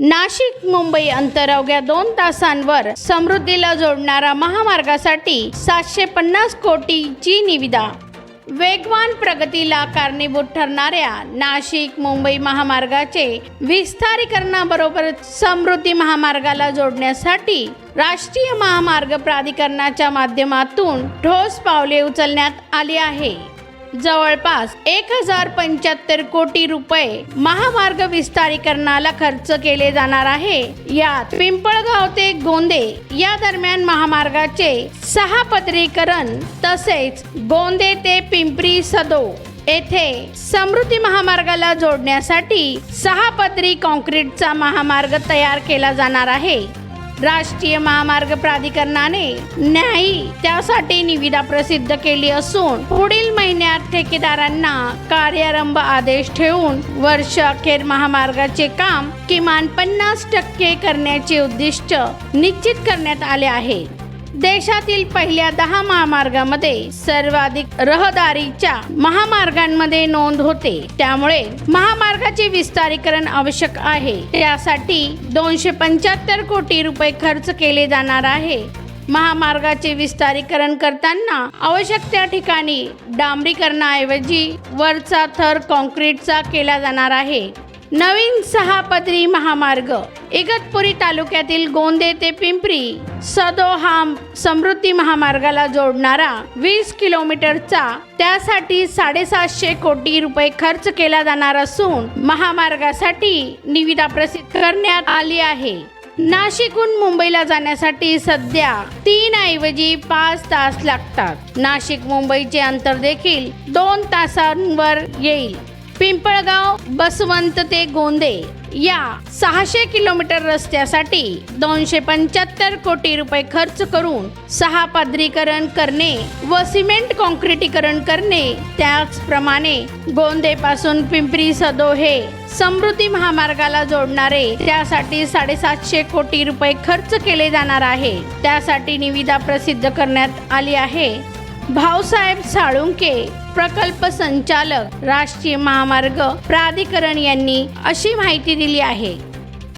नाशिक मुंबई अंतर अवघ्या दोन तासांवर समृद्धीला जोडणारा महामार्गासाठी सातशे पन्नास कोटीची निविदा. वेगवान प्रगतीला कारणीभूत ठरणाऱ्या नाशिक मुंबई महामार्गाचे विस्तारीकरणाबरोबर समृद्धी महामार्गाला जोडण्यासाठी राष्ट्रीय महामार्ग प्राधिकरणाच्या माध्यमातून ठोस पावले उचलण्यात आली आहे. जवळपास एक हजार पंच्याहत्तर कोटी रुपये महामार्ग विस्तारीकरणाला खर्च केले जाणार आहे. यात पिंपळगाव ते गोंदे या दरम्यान महामार्गाचे सहा पदरीकरण तसेच गोंदे ते पिंपरी सदो येथे समृद्धी महामार्गाला जोडण्यासाठी सहा पदरी कॉन्क्रीटचा महामार्ग तयार केला जाणार आहे. राष्ट्रीय महामार्ग प्राधिकरणाने न्यायी त्यासाठी निविदा प्रसिद्ध केली असून पुढील महिन्यात ठेकेदारांना कार्यारंभ आदेश ठेवून वर्ष अखेर महामार्गाचे काम किमान पन्नास टक्के करण्याचे उद्दिष्ट निश्चित करण्यात आले आहे. देशातील पहिल्या दहा महामार्गामध्ये सर्वाधिक रहदारीच्या महामार्गांमध्ये नोंद होते. त्यामुळे महामार्गाचे विस्तारीकरण आवश्यक आहे. त्यासाठी दोनशे पंच्याहत्तर कोटी रुपये खर्च केले जाणार आहे. महामार्गाचे विस्तारीकरण करताना आवश्यक त्या ठिकाणी डांबरीकरणाऐवजी वरचा थर कॉन्क्रीटचा केला जाणार आहे. नवीन सहा पदरी महामार्ग इगतपुरी तालुक्यातील गोंदे ते पिंपरी सदो हा समृद्धी महामार्गाला जोडणारा वीस किलोमीटरचा त्यासाठी साडेसातशे कोटी रुपये खर्च केला जाणार असून महामार्गासाठी निविदा प्रसिद्ध करण्यात आली आहे. नाशिकहून मुंबईला जाण्यासाठी सध्या तीन ऐवजी पाच तास लागतात. नाशिक मुंबईचे अंतर देखील दोन तासांवर येईल. पिंपळगाव बसवंत ते गोंदे या सहाशे किलोमीटर रस्त्यासाठी दोनशे पंच्याहत्तर कोटी रुपये खर्च करून सहा पदरीकरण करणे व सिमेंट कॉन्क्रिटीकरण करणे. त्याचप्रमाणे गोंदे पासून पिंपरी सदो हे समृद्धी महामार्गाला जोडणारे त्यासाठी साडेसातशे कोटी रुपये खर्च केले जाणार आहे. त्यासाठी निविदा प्रसिद्ध करण्यात आली आहे. भाऊसाहेब साळुंके प्रकल्प संचालक राष्ट्रीय महामार्ग प्राधिकरण यांनी अशी माहिती दिली आहे.